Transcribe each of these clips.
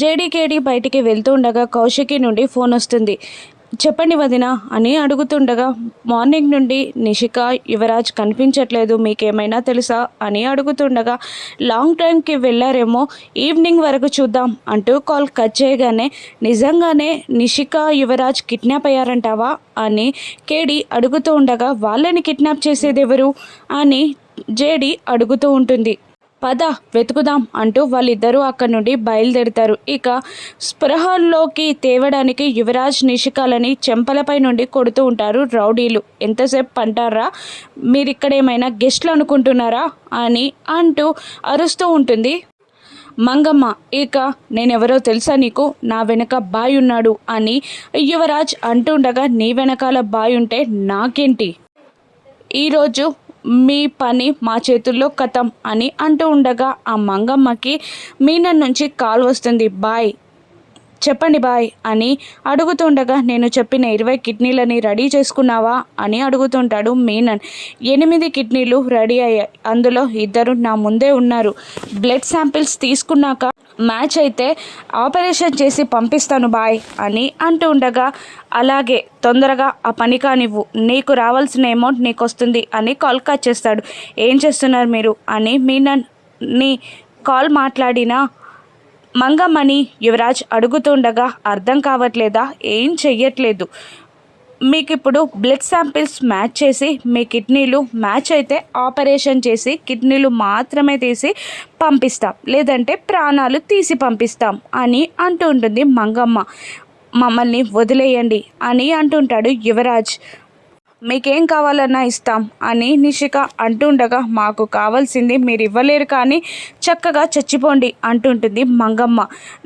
జేడీకేడి బయటికి వెళ్తూ ఉండగా కౌశికి నుండి ఫోన్ వస్తుంది. చెప్పండి వదిన అని అడుగుతుండగా మార్నింగ్ నుండి నిషిక యువరాజ్ కనిపించట్లేదు మీకేమైనా తెలుసా అని అడుగుతుండగా లాంగ్ టైంకి వెళ్ళారేమో ఈవినింగ్ వరకు చూద్దాం అంటూ కాల్ కట్ చేయగానే నిజంగానే నిషిక యువరాజ్ కిడ్నాప్ అయ్యారంటావా అని కేడి అడుగుతూ ఉండగా వాళ్ళని కిడ్నాప్ చేసేది ఎవరు అని జేడి అడుగుతూ ఉంటుంది. పద వెతుకుదాం అంటూ వాళ్ళిద్దరూ అక్కడి నుండి బయలుదేరుతారు. ఇక స్పృహల్లోకి తేవడానికి యువరాజ్ నిషికాలని చెంపలపై నుండి కొడుతూ ఉంటారు రౌడీలు. ఎంతసేపు అంటారా మీరు ఇక్కడ ఏమైనా గెస్ట్లు అనుకుంటున్నారా అని అంటూ అరుస్తూ ఉంటుంది. మంగమ్మ ఇక నేనెవరో తెలుసా నీకు? నా వెనక బాయ్ ఉన్నాడు అని యువరాజ్ అంటుండగా నీ వెనకాల బాయ్ ఉంటే నాకేంటి ఈరోజు మీ పని మా చేతుల్లో కథం అని అంటూ ఉండగా ఆ మంగమ్మకి మీన నుంచి కాల్ వస్తుంది. బాయ్. చెప్పండి బాయ్ అని అడుగుతుండగా నేను చెప్పిన ఇరవై కిడ్నీలని రెడీ చేసుకున్నావా? అని అడుగుతుంటాడు మీనన్. ఎనిమిది కిడ్నీలు రెడీ అయ్యాయి. అందులో ఇద్దరు నా ముందే ఉన్నారు. బ్లడ్ శాంపిల్స్ తీసుకున్నాక మ్యాచ్ అయితే ఆపరేషన్ చేసి పంపిస్తాను బాయ్ అని అంటూ ఉండగా అలాగే తొందరగా ఆ పని కానివ్వు. నీకు రావాల్సిన అమౌంట్ నీకు వస్తుంది అని కాల్ కట్ చేస్తాడు. ఏం చేస్తున్నారు మీరు? అని మీనన్ని కాల్ మాట్లాడినా మంగమ్మని యువరాజ్ అడుగుతుండగా అర్థం కావట్లేదా? ఏం చెయ్యట్లేదు. మీకు ఇప్పుడు బ్లడ్ శాంపిల్స్ మ్యాచ్ చేసి మీ కిడ్నీలు మ్యాచ్ అయితే ఆపరేషన్ చేసి కిడ్నీలు మాత్రమే తీసి పంపిస్తాం. లేదంటే ప్రాణాలు తీసి పంపిస్తాం అని అంటూ ఉంటుంది మంగమ్మ. మమ్మల్ని వదిలేయండి అని అంటుంటాడు యువరాజ్. మీకేం కావాలన్నా ఇస్తాం అని నిషిక అంటుండగా మాకు కావాల్సింది మీరు ఇవ్వలేరు కానీ చక్కగా చచ్చిపోండి అంటుంటుంది మంగమ్మ.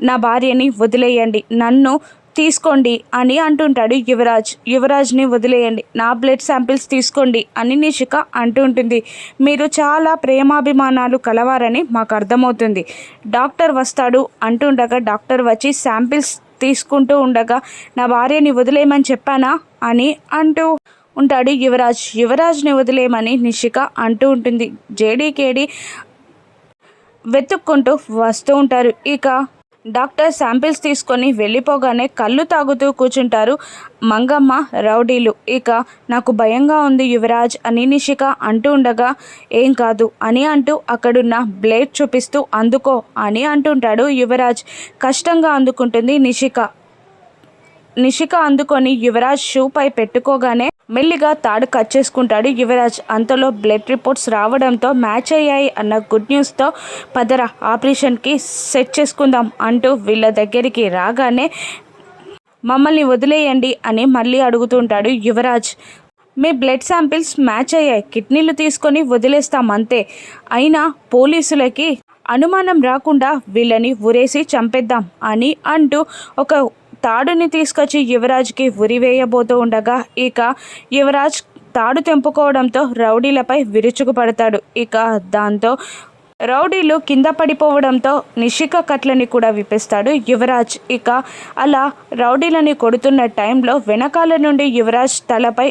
నా భార్యని వదిలేయండి నన్ను తీసుకోండి అని అంటుంటాడు యువరాజ్. యువరాజ్ని వదిలేయండి నా బ్లడ్ శాంపిల్స్ తీసుకోండి అని నిషిక అంటుంటుంది. మీరు చాలా ప్రేమాభిమానాలు కలవారని మాకు అర్థమవుతుంది. డాక్టర్ వస్తాడు అంటుండగా డాక్టర్ వచ్చి శాంపిల్స్ తీసుకుంటూ ఉండగా నా భార్యని వదిలేయమని చెప్పానా అని అంటూ ఉంటాడు యువరాజ్. యువరాజ్ని వదిలేయమని నిషిక అంటూ ఉంటుంది. జేడీకేడి వెతుక్కుంటూ వస్తూ ఉంటారు. ఇక డాక్టర్ శాంపిల్స్ తీసుకొని వెళ్ళిపోగానే కళ్ళు తాగుతూ కూర్చుంటారు మంగమ్మ రౌడీలు. ఇక నాకు భయంగా ఉంది యువరాజ్ అని నిషిక అంటూ ఉండగా ఏం కాదు అని అంటూ అక్కడున్న బ్లేడ్ చూపిస్తూ అందుకో అని అంటుంటాడు యువరాజ్. కష్టంగా అందుకుంటుంది నిషిక. నిషిక అందుకొని యువరాజ్ షూపై పెట్టుకోగానే మెల్లిగా తాడు కట్ చేసుకుంటాడు. యువరాజ్ అంతలో బ్లడ్ రిపోర్ట్స్ రావడంతో మ్యాచ్ అయ్యాయి అన్న గుడ్ న్యూస్తో పదర ఆపరేషన్కి సెట్ చేసుకుందాం అంటూ వీళ్ళ దగ్గరికి రాగానే మమ్మల్ని వదిలేయండి అని మళ్ళీ అడుగుతుంటాడు యువరాజ్. మీ బ్లడ్ శాంపిల్స్ మ్యాచ్ అయ్యాయి. కిడ్నీలు తీసుకొని వదిలేస్తాం అంతే. అయినా పోలీసులకి అనుమానం రాకుండా వీళ్ళని ఉరేసి చంపేద్దాం అని అంటూ ఒక తాడుని తీసుకొచ్చి యువరాజ్కి ఉరివేయబోతూ ఉండగా ఇక యువరాజ్ తాడు తెంపుకోవడంతో రౌడీలపై విరుచుకుపడతాడు. ఇక దాంతో రౌడీలు కింద పడిపోవడంతో నిషిక కట్లని కూడా విప్పిస్తాడు యువరాజ్. ఇక అలా రౌడీలని కొడుతున్న టైంలో వెనకాల నుండి యువరాజ్ తలపై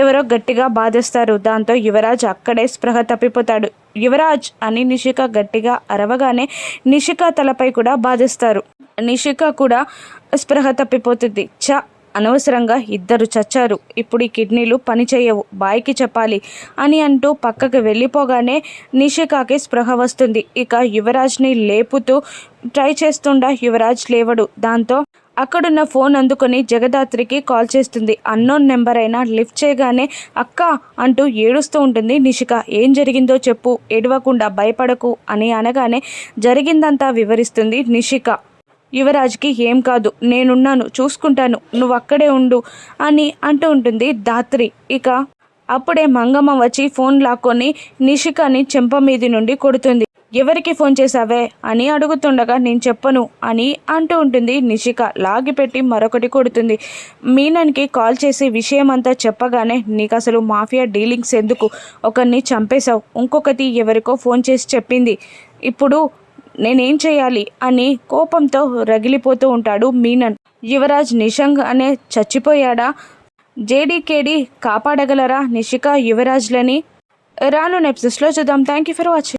ఎవరో గట్టిగా బాధిస్తారు. దాంతో యువరాజ్ అక్కడే స్పృహ తప్పిపోతాడు. యువరాజ్ అని నిషిక గట్టిగా అరవగానే నిషిక తలపై కూడా బాధిస్తారు. నిషిక కూడా స్పృహ తప్పిపోతుంది. చ అనవసరంగా ఇద్దరు చచ్చారు. ఇప్పుడు ఈ కిడ్నీలు పనిచేయవు. బాయ్కి చెప్పాలి అని అంటూ పక్కకు వెళ్ళిపోగానే నిషికాకి స్పృహ వస్తుంది. ఇక యువరాజ్ని లేపుతూ ట్రై చేస్తుండ యువరాజ్ లేవడు. దాంతో అక్కడున్న ఫోన్ అందుకొని జగదాత్రికి కాల్ చేస్తుంది. అన్నోన్ నెంబర్ అయినా లిఫ్ట్ చేయగానే అక్క అంటూ ఏడుస్తూ ఉంటుంది నిషిక. ఏం జరిగిందో చెప్పు ఏడవకుండా భయపడకు అని అనగానే జరిగిందంతా వివరిస్తుంది నిషిక. యువరాజ్కి ఏం కాదు నేనున్నాను చూసుకుంటాను నువ్వు అక్కడే ఉండు అని అంటూ ఉంటుంది దాత్రి ఇక అప్పుడే మంగమ్మ వచ్చి ఫోన్ లాక్కొని నిషికని చెంప మీది నుండి కొడుతుంది. ఎవరికి ఫోన్ చేశావే అని అడుగుతుండగా నేను చెప్పను అని అంటూ ఉంటుంది నిషిక. లాగిపెట్టి మరొకటి కొడుతుంది. మీనన్కి కాల్ చేసి విషయం అంతా చెప్పగానే నీకు అసలు మాఫియా డీలింగ్స్ ఎందుకు? ఒకరిని చంపేశావు. ఇంకొకటి ఎవరికో ఫోన్ చేసి చెప్పింది. ఇప్పుడు నేనేం చేయాలి? అని కోపంతో రగిలిపోతూ ఉంటాడు మీనన్. యువరాజ్ నిషంగ్ అనే చచ్చిపోయాడా? జేడీకేడి కాపాడగలరా నిషిక యువరాజ్లని? రాను నెప్సెస్లో చూద్దాం. Thank you for watching.